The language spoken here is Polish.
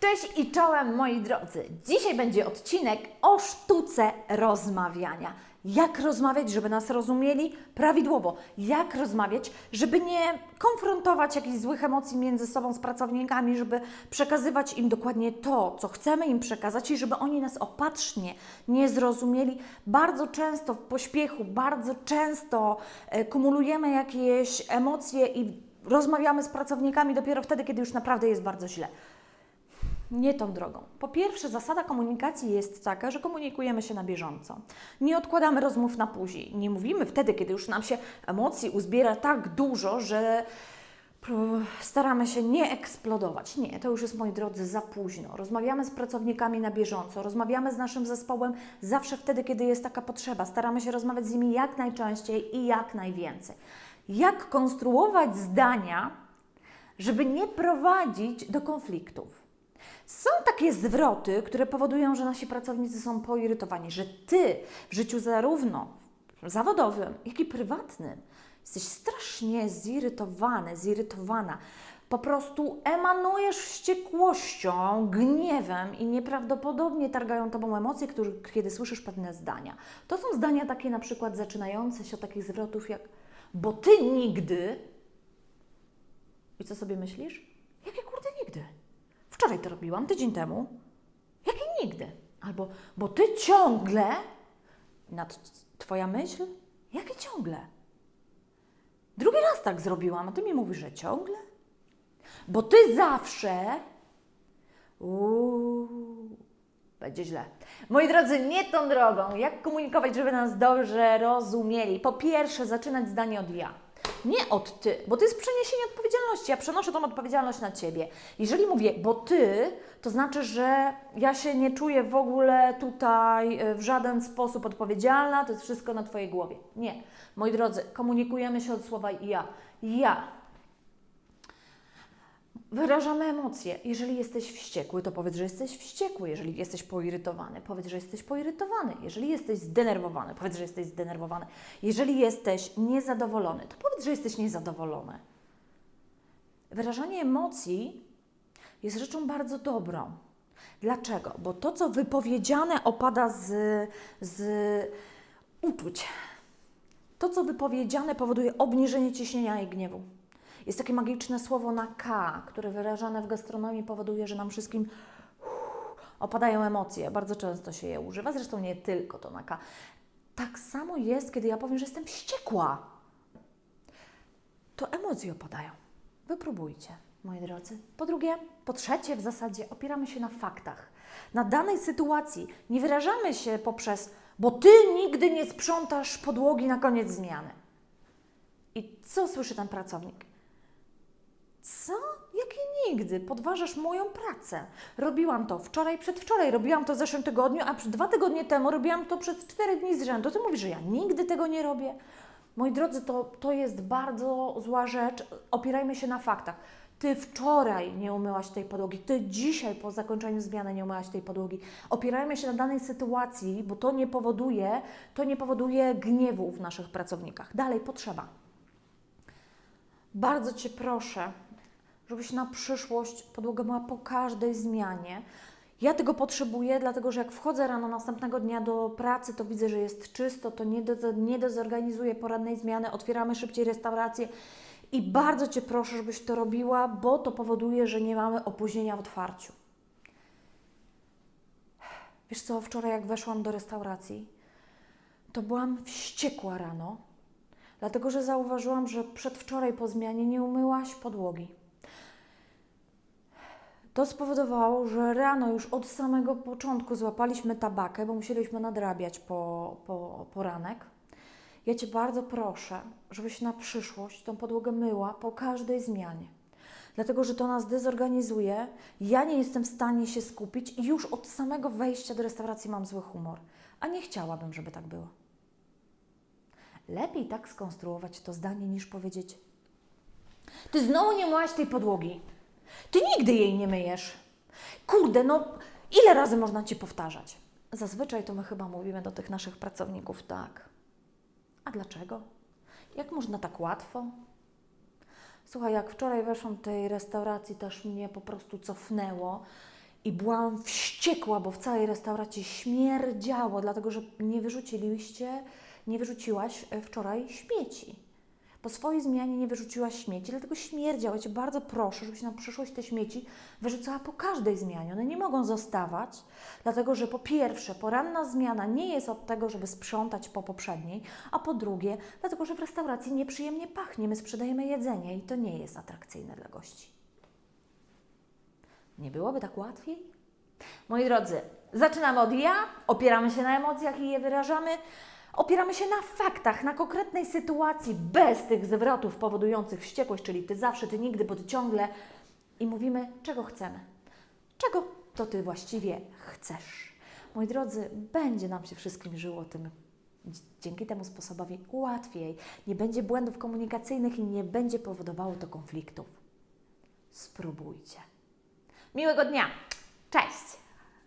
Cześć i czołem moi drodzy. Dzisiaj będzie odcinek o sztuce rozmawiania. Jak rozmawiać, żeby nas rozumieli prawidłowo? Jak rozmawiać, żeby nie konfrontować jakichś złych emocji między sobą z pracownikami, żeby przekazywać im dokładnie to, co chcemy im przekazać i żeby oni nas opatrznie nie zrozumieli. Bardzo często w pośpiechu, bardzo często e, kumulujemy jakieś emocje i rozmawiamy z pracownikami dopiero wtedy, kiedy już naprawdę jest bardzo źle. Nie tą drogą. Po pierwsze, zasada komunikacji jest taka, że komunikujemy się na bieżąco. Nie odkładamy rozmów na później. Nie mówimy wtedy, kiedy już nam się emocji uzbiera tak dużo, że staramy się nie eksplodować. Nie, to już jest, moi drodzy, za późno. Rozmawiamy z pracownikami na bieżąco, rozmawiamy z naszym zespołem zawsze wtedy, kiedy jest taka potrzeba. Staramy się rozmawiać z nimi jak najczęściej i jak najwięcej. Jak konstruować zdania, żeby nie prowadzić do konfliktów? Są takie zwroty, które powodują, że nasi pracownicy są poirytowani, że ty w życiu zarówno zawodowym, jak i prywatnym jesteś strasznie zirytowany, zirytowana. Po prostu emanujesz wściekłością, gniewem i nieprawdopodobnie targają tobą emocje, które, kiedy słyszysz pewne zdania. To są zdania takie na przykład zaczynające się od takich zwrotów jak bo ty nigdy. I co sobie myślisz? Wczoraj to robiłam, tydzień temu. Jakie nigdy? Albo, bo ty ciągle, nad twoja myśl, jakie ciągle? Drugi raz tak zrobiłam, a ty mi mówisz, że ciągle? Bo ty zawsze. Uuu, będzie źle. Moi drodzy, nie tą drogą. Jak komunikować, żeby nas dobrze rozumieli? Po pierwsze, zaczynać zdanie od ja. Nie od ty, bo to jest przeniesienie odpowiedzialności. Ja przenoszę tą odpowiedzialność na ciebie. Jeżeli mówię, bo ty, to znaczy, że ja się nie czuję w ogóle tutaj e, w żaden sposób odpowiedzialna, to jest wszystko na twojej głowie. Nie. Moi drodzy, komunikujemy się od słowa ja. Ja. Wyrażamy emocje. Jeżeli jesteś wściekły, to powiedz, że jesteś wściekły. Jeżeli jesteś poirytowany, powiedz, że jesteś poirytowany. Jeżeli jesteś zdenerwowany, powiedz, że jesteś zdenerwowany. Jeżeli jesteś niezadowolony, to powiedz, że jesteś niezadowolony. Wyrażanie emocji jest rzeczą bardzo dobrą. Dlaczego? Bo to, co wypowiedziane, opada z, z uczuć. To, co wypowiedziane, powoduje obniżenie ciśnienia i gniewu. Jest takie magiczne słowo na K, które wyrażane w gastronomii powoduje, że nam wszystkim opadają emocje. Bardzo często się je używa, zresztą nie tylko to na K. Tak samo jest, kiedy ja powiem, że jestem wściekła. To emocje opadają. Wypróbujcie, moi drodzy. Po drugie, po trzecie, w zasadzie opieramy się na faktach. Na danej sytuacji nie wyrażamy się poprzez, bo ty nigdy nie sprzątasz podłogi na koniec zmiany. I co słyszy ten pracownik? Co? Jakie nigdy? Podważasz moją pracę. Robiłam to wczoraj, przedwczoraj, robiłam to w zeszłym tygodniu, a dwa tygodnie temu robiłam to przez cztery dni z rzędu. Ty mówisz, że ja nigdy tego nie robię? Moi drodzy, to, to jest bardzo zła rzecz. Opierajmy się na faktach. Ty wczoraj nie umyłaś tej podłogi, ty dzisiaj po zakończeniu zmiany nie umyłaś tej podłogi. Opierajmy się na danej sytuacji, bo to nie powoduje, to nie powoduje gniewu w naszych pracownikach. Dalej, potrzeba. Bardzo Cię proszę, żebyś na przyszłość podłogę myła po każdej zmianie. Ja tego potrzebuję, dlatego że jak wchodzę rano następnego dnia do pracy, to widzę, że jest czysto, to nie, do, nie dezorganizuję porannej zmiany, otwieramy szybciej restaurację i bardzo Cię proszę, żebyś to robiła, bo to powoduje, że nie mamy opóźnienia w otwarciu. Wiesz co, wczoraj jak weszłam do restauracji, to byłam wściekła rano, dlatego że zauważyłam, że przedwczoraj po zmianie nie umyłaś podłogi. To spowodowało, że rano już od samego początku złapaliśmy tabakę, bo musieliśmy nadrabiać po, po poranek. Ja Cię bardzo proszę, żebyś na przyszłość tą podłogę myła po każdej zmianie. Dlatego, że to nas dezorganizuje. Ja nie jestem w stanie się skupić i już od samego wejścia do restauracji mam zły humor. A nie chciałabym, żeby tak było. Lepiej tak skonstruować to zdanie, niż powiedzieć: Ty znowu nie myłaś tej podłogi. Ty nigdy jej nie myjesz. Kurde, no ile razy można ci powtarzać? Zazwyczaj to my chyba mówimy do tych naszych pracowników tak. A dlaczego? Jak można tak łatwo? Słuchaj, jak wczoraj weszłam do tej restauracji, też mnie po prostu cofnęło I byłam wściekła, bo w całej restauracji śmierdziało, dlatego że nie wyrzuciliście, nie wyrzuciłaś e, wczoraj śmieci. Po swojej zmianie nie wyrzuciłaś śmieci, dlatego śmierdziało. Ja Cię bardzo proszę, żebyś na przyszłość te śmieci wyrzucała po każdej zmianie. One nie mogą zostawać, dlatego że po pierwsze, poranna zmiana nie jest od tego, żeby sprzątać po poprzedniej, a po drugie, dlatego że w restauracji nieprzyjemnie pachnie. My sprzedajemy jedzenie i to nie jest atrakcyjne dla gości. Nie byłoby tak łatwiej? Moi drodzy, zaczynamy od ja, opieramy się na emocjach i je wyrażamy. Opieramy się na faktach, na konkretnej sytuacji, bez tych zwrotów powodujących wściekłość, czyli ty zawsze, ty nigdy, bo ty ciągle. I mówimy, czego chcemy. Czego to ty właściwie chcesz. Moi drodzy, będzie nam się wszystkim żyło tym dzięki temu sposobowi łatwiej. Nie będzie błędów komunikacyjnych i nie będzie powodowało to konfliktów. Spróbujcie. Miłego dnia. Cześć!